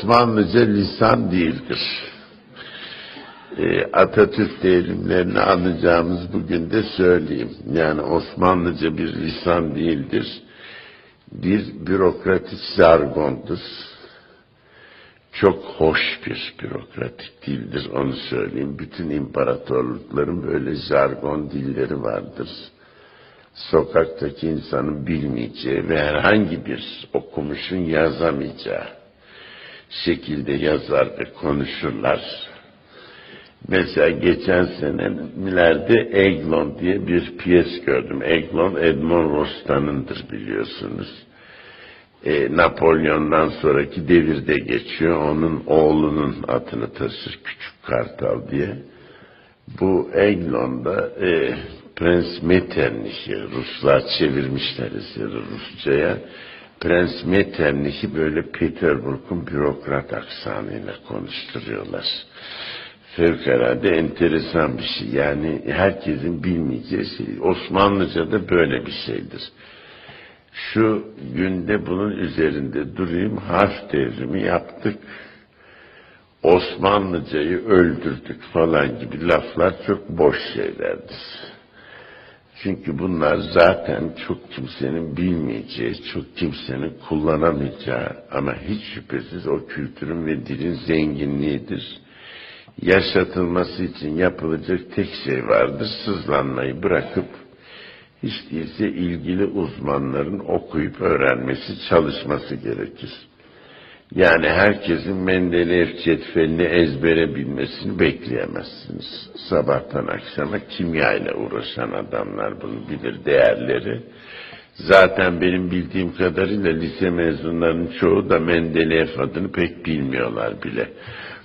Osmanlıca lisan değildir. E, Atatürk devrimlerini anlayacağımız bugün de söyleyeyim. Yani Osmanlıca bir lisan değildir. Bir bürokratik jargondur. Çok hoş bir bürokratik dildir onu söyleyeyim. Bütün imparatorlukların böyle jargon dilleri vardır. Sokaktaki insanın bilmeyeceği ve herhangi bir okumuşun yazamayacağı şekilde yazar ve konuşurlar. Mesela geçen senelerde Eglon diye bir piyes gördüm. Eglon Edmond Rostan'ındır biliyorsunuz. E, Napolyon'dan sonraki devirde geçiyor. Onun oğlunun adını taşır Küçük Kartal diye. Bu Eglon'da e, Prens Metternich'i Ruslar çevirmişler eseri Rusça'ya. Prens Metternich'i böyle Peterburg'un bürokrat aksanıyla konuşturuyorlar. Fevkalade enteresan bir şey. Yani herkesin bilmeyeceği şey. Osmanlıca da böyle bir şeydir. Şu günde bunun üzerinde durayım. Harf devrimi yaptık. Osmanlıcayı öldürdük falan gibi laflar çok boş şeylerdir. Çünkü bunlar zaten çok kimsenin bilmeyeceği, çok kimsenin kullanamayacağı ama hiç şüphesiz o kültürün ve dilin zenginliğidir. Yaşatılması için yapılacak tek şey vardır, sızlanmayı bırakıp hiç değilse ilgili uzmanların okuyup öğrenmesi, çalışması gerekir. Yani herkesin Mendeleev cetvelini ezbere bilmesini bekleyemezsiniz. Sabahtan akşama kimya ile uğraşan adamlar bunu bilir, değerleri. Zaten benim bildiğim kadarıyla lise mezunlarının çoğu da Mendeleev adını pek bilmiyorlar bile.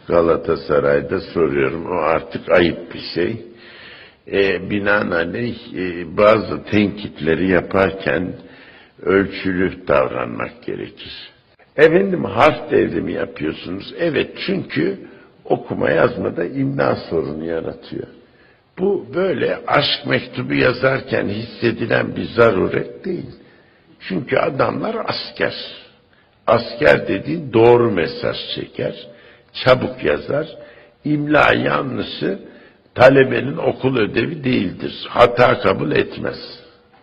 Galatasaray'da soruyorum, o artık ayıp bir şey. E, binaenaleyh e, bazı tenkitleri yaparken ölçülü davranmak gerekir. Efendim harf devrimi yapıyorsunuz. Evet çünkü okuma yazmada imna sorunu yaratıyor. Bu böyle aşk mektubu yazarken hissedilen bir zaruret değil. Çünkü adamlar asker. Asker dediğin doğru mesaj çeker, çabuk yazar. İmla yanlışı talebenin okul ödevi değildir. Hata kabul etmez.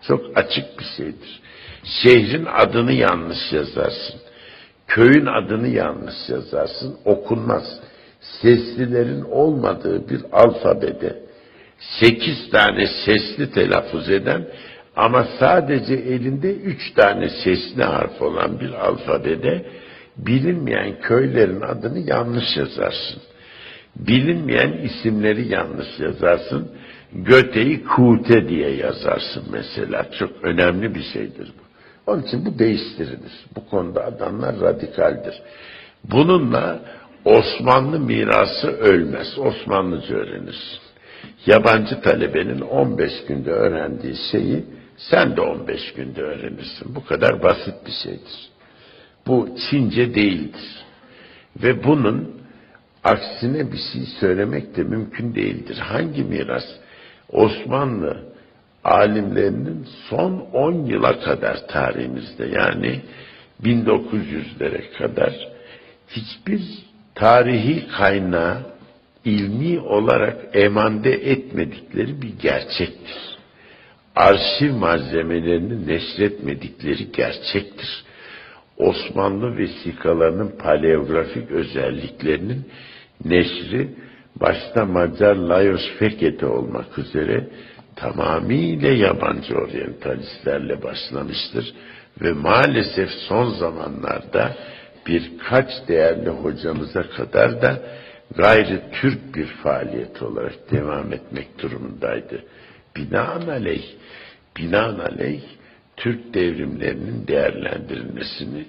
Çok açık bir şeydir. Şehrin adını yanlış yazarsın. Köyün adını yanlış yazarsın, okunmaz. Seslilerin olmadığı bir alfabede sekiz tane sesli telaffuz eden ama sadece elinde üç tane sesli harf olan bir alfabede bilinmeyen köylerin adını yanlış yazarsın. Bilinmeyen isimleri yanlış yazarsın. Göte'yi Kute diye yazarsın mesela. Çok önemli bir şeydir bu. Onun için bu değiştirilir. Bu konuda adamlar radikaldir. Bununla Osmanlı mirası ölmez. Osmanlıca öğrenirsin. Yabancı talebenin 15 günde öğrendiği şeyi sen de 15 günde öğrenirsin. Bu kadar basit bir şeydir. Bu Çince değildir. Ve bunun aksine bir şey söylemek de mümkün değildir. Hangi miras? Osmanlı alimlerinin son 10 yıla kadar tarihimizde yani 1900'lere kadar hiçbir tarihi kaynağı ilmi olarak emande etmedikleri bir gerçektir. Arşiv malzemelerini neşretmedikleri gerçektir. Osmanlı vesikalarının paleografik özelliklerinin neşri başta Macar Lajos Fekete olmak üzere tamamıyla yabancı oryantalistlerle başlamıştır ve maalesef son zamanlarda birkaç değerli hocamıza kadar da gayri Türk bir faaliyet olarak devam etmek durumundaydı. Binaenaleyh, binaenaleyh Türk devrimlerinin değerlendirilmesini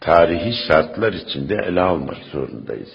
tarihi şartlar içinde ele almak zorundayız.